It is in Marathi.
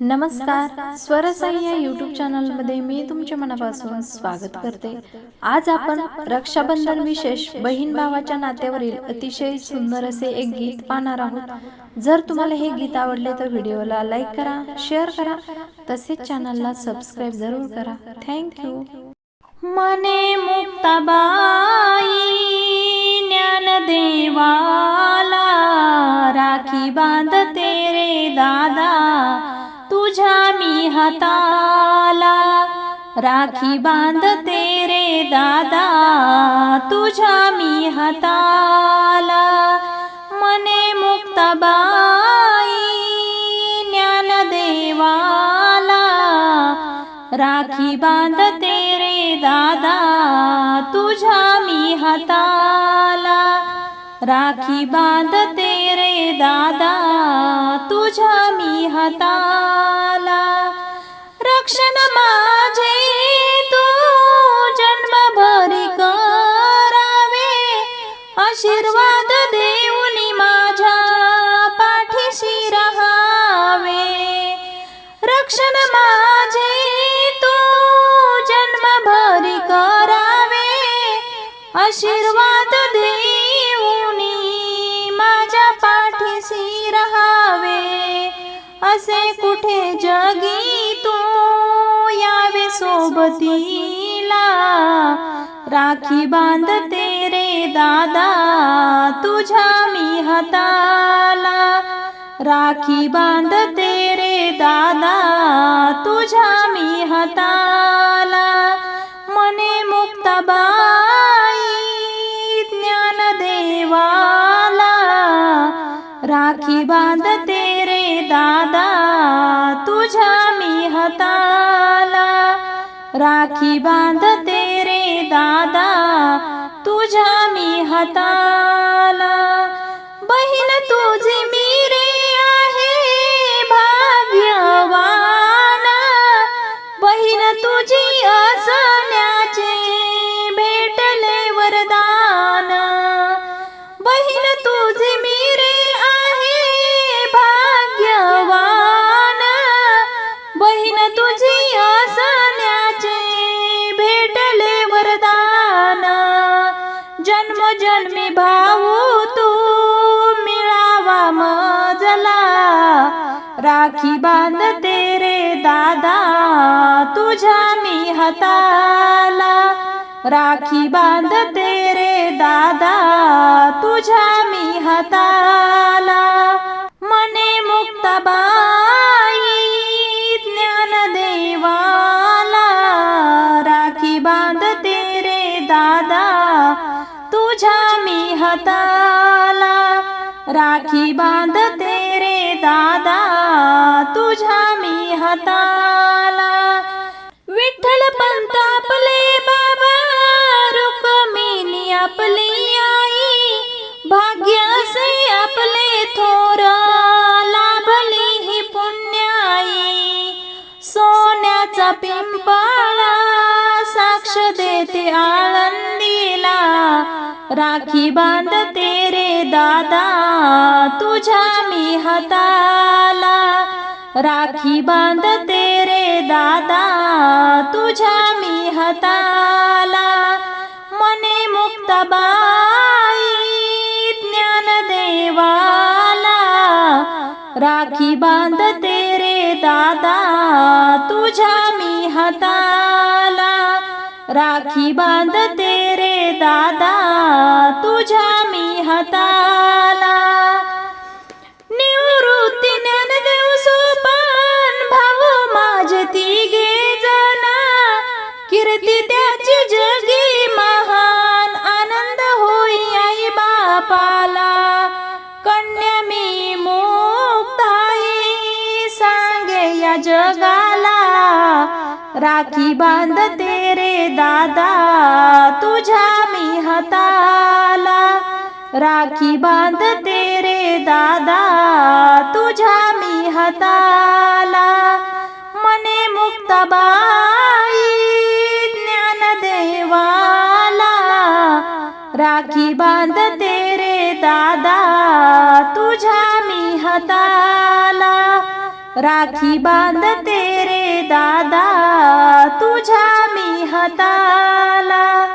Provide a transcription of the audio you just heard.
नमस्कार. स्वरसाई या युट्यूब चॅनलमध्ये मी तुमच्या मनापासून स्वागत करते. आज आपण रक्षाबंधन विशेष बहीण भावाच्या नात्यावरील अतिशय सुंदर असे एक गीत पाहणार आहोत. जर तुम्हाला हे गीत आवडले तर व्हिडिओला लाईक करा शेअर करा तसेच चॅनलला सबस्क्राईब जरूर करा. थँक्यू मने मुक्ताबाई ज्ञानदेवाला राखी बांधते रे दादा. तुझ्या मी हाताला राखी बांधते रे दादा. तुझ्या मी हाताला मने मुक्ताबाई ज्ञानदेवाला राखी बांधते रे दादा. तुझ्या मी हाताला राखी बांधते रे दादा. तुझ्या मी हाताला क्षण माझे तू जन्मभरी करावे. आशीर्वाद देऊनी माझ्या पाठीशी रहावे. रक्षण माझे तू जन्मभरी करावे. आशीर्वाद देऊनी माझ्या पाठीशी रहावे. असे कुठे जगी तू सोबतीला राखी बांधते रे दादा तुझ्या मी हाताला. राखी बांधते रे दादा तुझ्या मी हाताला. मने मुक्ताबाई ज्ञानदेवाला राखी बांध बांधते रे दादा तुझ्या मी हाताला. जन्मी भाऊ तू मिळावा मजला. राखी बांधते रे दादा तुझ्या मी हाताला. राखी बांधते रे दादा तुझ्या मी हाताला. मी हाताला राखी बांधते रे दादा तुझ्या मी हाताला. विठ्ठल पंत आपले बाबा रुक्मिणी आपली आई. भाग्यासे आपले थोर लाभली ही पुण्याई. सोन्याचा पिंपा राखी बांधते रे दादा तुझ्या मी हाताला. राखी बांधते रे दादा तुझ्या मी हाताला. मने मुक्ताबाई ज्ञानदेवाला राखी बांधते रे दादा तुझ्या मी हाताला. राखी बांधते तेरे दादा तुझ्या मी हाताला. निवृत्ती ज्ञानदेव सोपान भाऊ माझे तिघे जाना कीर्ती त्याची जगी महान आनंद होई आई बापाला. कन्या मी मुक्ताई सांगे या जगाला. राखी बांधते रे दादा तुझ्या हाताला राखी बांधते रे दादा तुझ्या मी हाताला मने मुक्ताबाई ज्ञानदेवाला राखी बांधते रे दादा तुझ्या मी हाताला राखी बांधते रे दादा तुझ्या मी हातात